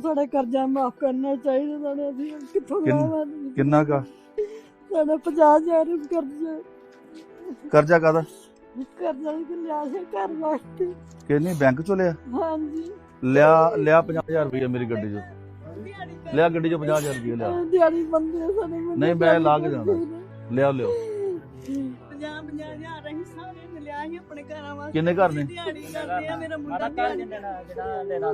ਸਾਡਾ ਕਰਜ਼ਾ ਮਾਫ ਕਰਨਾ ਚਾਹੀਦਾ ਸਾਨੂੰ ਅਸੀਂ ਕਿੱਥੋਂ ਲਾਵਾਂਗੇ? ਕਿੰਨਾ ਕਾ? ਸਾਡਾ 50000 ਕਰਜ਼ਾ। ਕਰਜ਼ਾ ਕਾਦਾ ਕਰਜ਼ਾ ਵੀ ਲਿਆ ਸੀ ਘਰ ਵਾਸਤੇ। ਕਿੰਨੀ? ਬੈਂਕ ਚੋਂ ਲਿਆ? ਹਾਂਜੀ। ਲਿਆ ਲਿਆ 50000 ਰੁਪਏ ਮੇਰੀ ਗੱਡੀ ਚੋਂ। ਲਿਆ ਗੱਡੀ ਚੋਂ 50000 ਰੁਪਏ ਲਿਆ। ਦਿਹਾੜੀ ਬੰਦੇ ਸਾਡੇ ਨਹੀਂ, ਮੈਂ ਲਾ ਕੇ ਜਾਣਾ। ਲਿਆ ਲਿਓ 50 50000 ਅਸੀਂ ਸਾਰੇ ਨੇ ਲਿਆ ਸੀ ਆਪਣੇ ਘਰਾਂ ਵਾਸਤੇ। ਕਿੰਨੇ ਘਰ ਨੇ? ਦਿਹਾੜੀ ਕਰਦੇ ਆ ਮੇਰਾ ਮੁੰਡਾ ਮਾਰਾ ਕਰ ਜਿੰਨੇ ਨਾ ਲੈਣਾ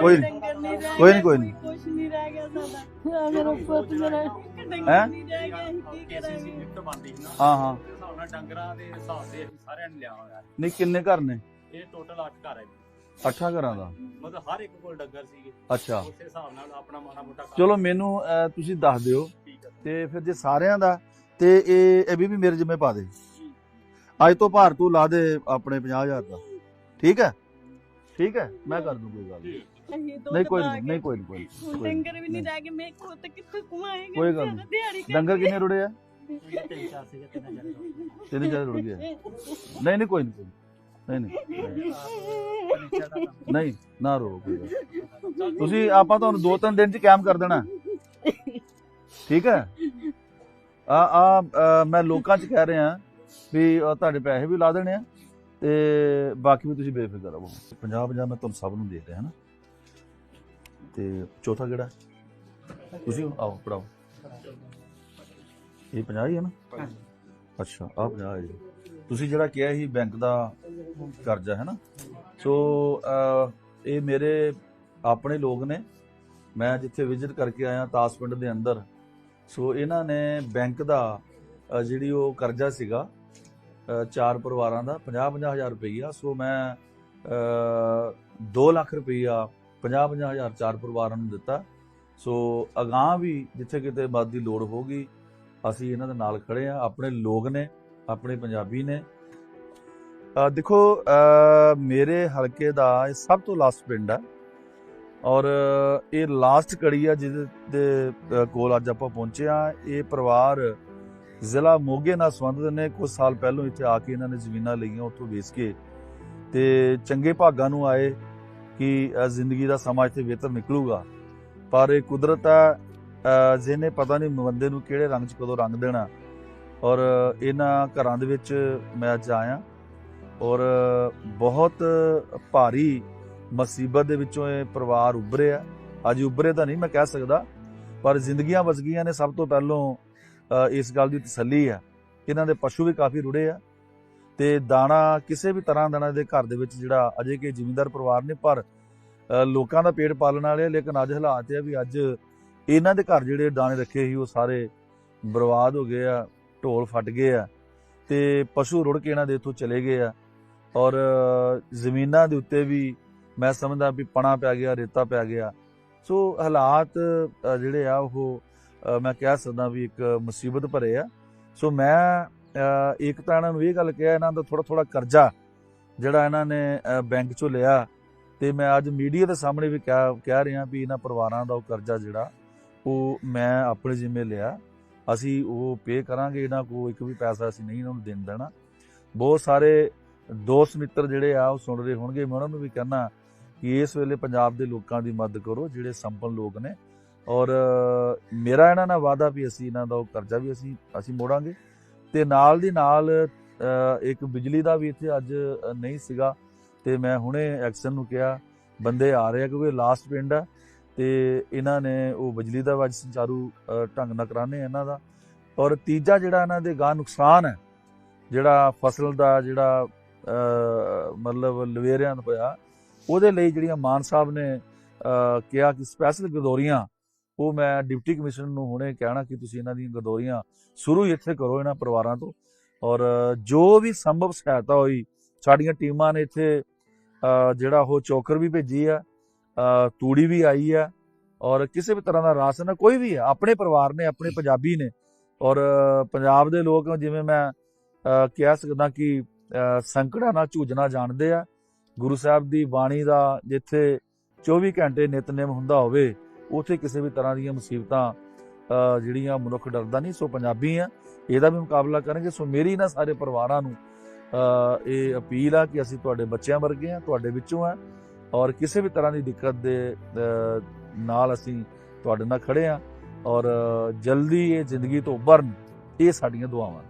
ਕੋਈ ਨੀ। ਕੋਈ ਨੀ, ਕੋਈ ਨੀ। ਕੁਝ ਨਹੀਂ ਰਹਿ ਗਿਆ ਸਾਡਾ। ਮੇਰਾ ਪੁੱਤ ਮੇਰਾ ਹੈਂ? ਨਹੀਂ ਰਹਿ ਗਿਆ ਅਸੀਂ ਕੀ ਕੇਸੀ ਕਰਾਂਗੇ? ਲਿਫਟ ਬਣਦੀ ਸੀ ਨਾ। ਹਾਂ ਹਾਂ। ਉਸ ਹਿਸਾਬ ਨਾਲ ਡੰਗਰਾਂ ਦੇ ਹਿਸਾਬ ਦੇ ਅਸੀਂ ਸਾਰਿਆਂ ਨੇ ਲਿਆ ਹੋਇਆ। ਨਹੀਂ ਕਿੰਨੇ ਘਰ ਨੇ? ਇਹ ਟੋਟਲ 8 ਘਰ ਹੈ ਜੀ। ਅੱਠਾਂ ਘਰਾਂ ਦਾ? ਮਤਲਬ ਹਰ ਇੱਕ ਕੋਲ ਡੰਗਰ ਸੀਗੇ। ਅੱਛਾ। ਉਸੇ ਹਿਸਾਬ ਨਾਲ ਆਪਣਾ ਮਾੜਾ ਮੋਟਾ ਕੰਮ ਚਲੋ ਮੈਨੂੰ ਅਹ, ਤੁਸੀਂ ਦੱਸ ਦਿਓ। ਤੇ ਫਿਰ ਜੇ ਸਾਰਿਆਂ ਦਾ ਤੇ ਇਹ ਇਹ ਵੀ ਵੀ ਮੇਰੇ ਜਿੰਮੇ ਪਾ ਦੇ। ਅੱਜ ਤੋਂ ਭਾਰ ਤੂੰ ਲਾ ਦੇ ਆਪਣੇ 50000 ਦਾ। ਠੀਕ ਹੈ? ਠੀਕ ਹੈ? ਮੈਂ ਕਰ ਦੂੰ ਕੋਈ ਗੱਲ ਨਹੀਂ। ਦੁੱਧ ਨਹੀਂ ਕੋਈ ਨਹੀਂ ਨਹੀਂ ਕੋਈ ਨਹੀਂ ਕੋਈ ਕੋਈ। ਡੰਗਰ ਵੀ ਨਹੀਂ ਰਹਿ ਗਏ ਮੇਰੇ ਕੋਲ ਤੇ ਕਿੱਥੇ ਕੁਮਾਏਗੇ ਕੋਈ ਗੱਲ ਨੀ। ਦਿਹਾੜੀ ਡੰਗਰ ਕਿੰਨੇ ਰੁੜੇ ਆ? ਤਿੰਨ ਚਾਰ ਸੀਗੇ ਤਿੰਨ ਚਾਰ ਤਿੰਨ ਚਾਰ ਰੁੜ ਗਏ। ਨਹੀਂ ਨਹੀਂ ਕੋਈ ਨਹੀਂ ਕੋਈ। ਨਹੀਂ ਨਹੀਂ। ਨਹੀਂ ਨਾ ਰੋ ਕੋਈ ਗੱਲ। ਤੁਸੀਂ ਆਪਾਂ ਤੁਹਾਨੂੰ ਦੋ ਤਿੰਨ ਦਿਨ ਚ ਕੈਮ ਕਰ ਦੇਣਾ। ਠੀਕ ਹੈ? ਆ ਆ ਮੈਂ ਲੋਕਾਂ ਚ ਕਹਿ ਰਿਹਾ ਵੀ ਤੁਹਾਡੇ ਪੈਸੇ ਵੀ ਲਾ ਦੇਣੇ ਆ ਤੇ ਬਾਕੀ ਵੀ ਤੁਸੀਂ ਬੇਫਿਕਰ ਰਹੋ। 50 50 ਮੈਂ ਤੁਹਾਨੂੰ ਸਭ ਨੂੰ ਦੇ ਦਿਆਂ ਹਨਾ? ਤੇ ਚੌਥਾ ਕਿਹੜਾ? ਤੁਸੀਂ ਆਓ ਪੜਾਓ ਇਹ 50 ਹੀ ਹੈ ਨਾ? ਅੱਛਾ ਆ 50 ਹੈ ਜੀ। ਤੁਸੀਂ ਜਿਹੜਾ ਕਿਹਾ ਸੀ ਬੈਂਕ ਦਾ ਕਰਜ਼ਾ ਹੈ ਨਾ ਸੋ ਇਹ ਮੇਰੇ ਆਪਣੇ ਲੋਕ ਨੇ। ਮੈਂ ਜਿੱਥੇ ਵਿਜ਼ਿਟ ਕਰਕੇ ਆਇਆ ਤਾਸ ਪਿੰਡ ਦੇ ਅੰਦਰ ਸੋ ਇਹਨਾਂ ਨੇ ਬੈਂਕ ਦਾ ਜਿਹੜੀ ਉਹ ਕਰਜ਼ਾ ਸੀਗਾ ਚਾਰ ਪਰਿਵਾਰਾਂ ਦਾ 50 ਹਜ਼ਾਰ ਰੁਪਈਆ। ਸੋ ਮੈਂ 2 ਲੱਖ ਰੁਪਈਆ 50 ਹਜ਼ਾਰ ਚਾਰ ਪਰਿਵਾਰਾਂ ਨੂੰ ਦਿੱਤਾ। ਸੋ ਅਗਾਹ ਵੀ ਜਿੱਥੇ ਕਿਤੇ ਮਦਦ ਦੀ ਲੋੜ ਹੋਗੀ ਅਸੀਂ ਇਹਨਾਂ ਦੇ ਨਾਲ ਖੜੇ ਆ ਆਪਣੇ ਲੋਕ ਨੇ, ਆਪਣੇ ਪੰਜਾਬੀ ਨੇ। ਦੇਖੋ ਮੇਰੇ ਹਲਕੇ ਦਾ ਇਹ ਸਭ ਤੋਂ ਲਾਸਟ ਪਿੰਡ ਹੈ। ਔਰ ਇਹ ਲਾਸਟ ਕੜੀ ਆ ਜਿਹਦੇ ਦੇ ਕੋਲ ਅੱਜ ਆਪਾਂ ਪਹੁੰਚੇ ਆ ਇਹ ਪਰਿਵਾਰ ਜ਼ਿਲ੍ਹਾ ਮੋਗੇ ਨਾਲ ਸੰਬੰਧਿਤ ਨੇ। ਕੁਝ ਸਾਲ ਪਹਿਲਾਂ ਇੱਥੇ ਆ ਕੇ ਇਹਨਾਂ ਨੇ ਜ਼ਮੀਨਾਂ ਲਈਆਂ ਉੱਥੋਂ ਵੇਚ ਕੇ। ਤੇ ਚੰਗੇ ਭਾਗਾਂ ਨੂੰ ਆਏ ਕਿ ਜ਼ਿੰਦਗੀ ਦਾ ਸਮਾਂ ਇੱਥੇ ਬਿਹਤਰ ਨਿਕਲੂਗਾ। ਪਰ ਇਹ ਕੁਦਰਤ ਆ ਜਿਹਨੇ ਪਤਾ ਨਹੀਂ ਬੰਦੇ ਨੂੰ ਕਿਹੜੇ ਰੰਗ 'ਚ ਕਦੋਂ ਰੰਗ ਦੇਣਾ। ਔਰ ਇਹਨਾਂ ਘਰਾਂ ਦੇ ਵਿੱਚ ਮੈਂ ਅੱਜ ਆਇਆ। ਔਰ ਬਹੁਤ ਭਾਰੀ ਮੁਸੀਬਤ ਦੇ ਵਿੱਚੋਂ ਇਹ ਪਰਿਵਾਰ ਉੱਭਰਿਆ ਅੱਜ ਉੱਭਰੇ ਤਾਂ ਨਹੀਂ ਮੈਂ ਕਹਿ ਸਕਦਾ ਪਰ ਜ਼ਿੰਦਗੀਆਂ ਵਸ ਗਈਆਂ ਨੇ ਸਭ ਤੋਂ ਪਹਿਲੋਂ ਇਸ ਗੱਲ ਦੀ ਤਸੱਲੀ ਹੈ ਇਹਨਾਂ ਦੇ ਪਸ਼ੂ ਵੀ ਕਾਫੀ ਰੁੜੇ ਆ ਤੇ ਦਾਣਾ ਕਿਸੇ ਵੀ ਤਰ੍ਹਾਂ ਦਾ ਇਹਨਾਂ ਦੇ ਘਰ ਦੇ ਵਿੱਚ ਜਿਹੜਾ ਅਜੇ ਕਿ ਜ਼ਿਮੀਂਦਾਰ ਪਰਿਵਾਰ ਨੇ ਪਰ ਲੋਕਾਂ ਦਾ ਪੇਟ ਪਾਲਣ ਵਾਲੇ ਆ, ਲੇਕਿਨ ਅੱਜ ਹਾਲਾਤ ਇਹ ਵੀ ਅੱਜ ਇਹਨਾਂ ਦੇ ਘਰ ਜਿਹੜੇ ਦਾਣੇ ਰੱਖੇ ਸੀ ਉਹ ਸਾਰੇ ਬਰਬਾਦ ਹੋ ਗਏ ਆ ਢੋਲ ਫਟ ਗਏ ਆ ਤੇ ਪਸ਼ੂ ਰੁੜ ਕੇ ਇਹਨਾਂ ਦੇ ਇੱਥੋਂ ਚਲੇ ਗਏ ਆ। ਔਰ ਜ਼ਮੀਨਾਂ ਦੇ ਉੱਤੇ ਵੀ ਮੈਂ ਸਮਝਦਾ ਵੀ ਪਣਾ ਪੈ ਗਿਆ, ਰੇਤਾ ਪੈ ਗਿਆ। ਸੋ ਹਾਲਾਤ ਜਿਹੜੇ ਆ ਉਹ ਮੈਂ ਕਹਿ ਸਕਦਾ ਵੀ ਇੱਕ ਮੁਸੀਬਤ ਭਰੇ ਆ। ਸੋ ਮੈਂ ਇੱਕ ਤਾਂ ਇਹਨਾਂ ਨੂੰ ਇਹ ਗੱਲ ਕਿਹਾ, ਇਹਨਾਂ ਦਾ ਥੋੜਾ ਥੋੜਾ ਕਰਜ਼ਾ ਜਿਹੜਾ ਇਹਨਾਂ ਨੇ ਬੈਂਕ ਚੋਂ ਲਿਆ ਤੇ ਮੈਂ ਅੱਜ ਮੀਡੀਆ ਦੇ ਸਾਹਮਣੇ ਵੀ ਕਹਿ ਕਹਿ ਰਿਹਾ ਵੀ ਇਹਨਾਂ ਪਰਿਵਾਰਾਂ ਦਾ ਉਹ ਕਰਜ਼ਾ ਜਿਹੜਾ, ਉਹ ਮੈਂ ਆਪਣੇ ਜ਼ਿੰਮੇ ਲਿਆ। ਅਸੀਂ ਉਹ ਪੇ ਕਰਾਂਗੇ, ਇਹਨਾਂ ਕੋ ਇੱਕ ਵੀ ਪੈਸਾ ਅਸੀਂ ਨਹੀਂ ਇਹਨਾਂ ਨੂੰ ਦੇਣ ਦੇਣਾ। ਬਹੁਤ ਸਾਰੇ ਦੋਸਤ ਮਿੱਤਰ ਜਿਹੜੇ ਆ, ਉਹ ਸੁਣ ਰਹੇ ਹੋਣਗੇ। ਮੈਂ ਉਹਨਾਂ ਨੂੰ ਵੀ ਕਹਿਣਾ ਕਿ ਇਸ ਵੇਲੇ ਪੰਜਾਬ ਦੇ ਲੋਕਾਂ ਦੀ ਮਦਦ ਕਰੋ, ਜਿਹੜੇ ਸੰਪਨ ਲੋਕ ਨੇ। ਔਰ ਮੇਰਾ ਇਹਨਾਂ ਨਾਲ ਵਾਅਦਾ ਵੀ ਅਸੀਂ ਇਹਨਾਂ ਦਾ ਉਹ ਕਰਜ਼ਾ ਵੀ ਅਸੀਂ ਅਸੀਂ ਮੋੜਾਂਗੇ। ਤੇ ਨਾਲ ਦੀ ਨਾਲ ਇੱਕ ਬਿਜਲੀ ਦਾ ਵੀ ਇੱਥੇ ਅੱਜ ਨਹੀਂ ਸੀਗਾ। ਤੇ ਮੈਂ ਹੁਣੇ ਐਕਸ਼ਨ ਨੂੰ ਕਿਹਾ, ਬੰਦੇ ਆ ਰਹੇ ਆ ਕਿਉਂਕਿ ਲਾਸਟ ਪਿੰਡ ਆ। ਤੇ ਇਹਨਾਂ ਨੇ ਉਹ ਬਿਜਲੀ ਦਾ ਅੱਜ ਸੰਚਾਰੂ ਢੰਗ ਨਾਲ ਕਰਾਣੇ ਇਹਨਾਂ ਦਾ। ਔਰ ਤੀਜਾ ਜਿਹੜਾ ਇਹਨਾਂ ਦੇ ਗਾਂ ਨੁਕਸਾਨ ਹੈ, ਜਿਹੜਾ ਫਸਲ ਦਾ ਜਿਹੜਾ ਮਤਲਬ ਲਵੇਰਿਆਂ ਦਾ ਹੋਇਆ ਉਹਦੇ ਲਈ ਜਿਹੜੀਆਂ ਮਾਨ ਸਾਹਿਬ ਨੇ ਕਿਹਾ ਕਿ ਸਪੈਸ਼ਲ ਗਦੋਰੀਆਂ ਉਹ ਮੈਂ ਡਿਪਟੀ ਕਮਿਸ਼ਨਰ ਨੂੰ ਹੁਣੇ ਕਹਿਣਾ ਕਿ ਤੁਸੀਂ ਇਹਨਾਂ ਦੀਆਂ ਗਦੋਰੀਆਂ ਸ਼ੁਰੂ ਹੀ ਇੱਥੇ ਕਰੋ ਇਹਨਾਂ ਪਰਿਵਾਰਾਂ ਤੋਂ। ਔਰ ਜੋ ਵੀ ਸੰਭਵ ਸਹਾਇਤਾ ਹੋਈ ਸਾਡੀਆਂ ਟੀਮਾਂ ਨੇ ਇੱਥੇ ਜਿਹੜਾ ਉਹ ਚੌਕਰ ਵੀ ਭੇਜੀ ਆ ਤੂੜੀ ਵੀ ਆਈ ਆ ਔਰ ਕਿਸੇ ਵੀ ਤਰ੍ਹਾਂ ਦਾ ਰਾਸ਼ਨ ਆ ਕੋਈ ਵੀ ਆ ਆਪਣੇ ਪਰਿਵਾਰ ਨੇ ਆਪਣੇ ਪੰਜਾਬੀ ਨੇ। ਔਰ ਪੰਜਾਬ ਦੇ ਲੋਕ ਜਿਵੇਂ ਮੈਂ ਕਹਿ ਸਕਦਾ ਕਿ ਅ, ਨਾਲ ਝੂਝਣਾ ਜਾਣਦੇ ਆ ਗੁਰੂ ਸਾਹਿਬ ਦੀ ਬਾਣੀ ਦਾ ਜਿੱਥੇ 24 ਘੰਟੇ ਨਿਤਨੇਮ ਹੁੰਦਾ ਹੋਵੇ, ਉਥੇ ਕਿਸੇ ਵੀ ਤਰ੍ਹਾਂ ਦੀਆਂ ਮੁਸੀਬਤਾਂ ਜਿਹੜੀਆਂ ਮਨੁੱਖ ਡਰਦਾ ਨਹੀਂ, ਸੋ ਪੰਜਾਬੀ ਆ, ਇਹਦਾ ਵੀ ਮੁਕਾਬਲਾ ਕਰਾਂਗੇ। ਸੋ ਮੇਰੀ ਨਾ ਸਾਰੇ ਪਰਿਵਾਰਾਂ ਨੂੰ ਇਹ ਅਪੀਲ ਆ ਕਿ ਅਸੀਂ ਤੁਹਾਡੇ ਬੱਚਿਆਂ ਵਰਗੇ ਆ, ਤੁਹਾਡੇ ਵਿੱਚੋਂ ਆ, ਔਰ ਕਿਸੇ ਵੀ ਤਰ੍ਹਾਂ ਦੀ ਦਿੱਕਤ ਦੇ ਨਾਲ ਅਸੀਂ ਤੁਹਾਡੇ ਨਾਲ ਖੜੇ ਆ, ਔਰ ਜਲਦੀ ਇਹ ਜ਼ਿੰਦਗੀ ਤੋਂ ਉੱਭਰਨ, ਇਹ ਸਾਡੀਆਂ ਦੁਆਵਾਂ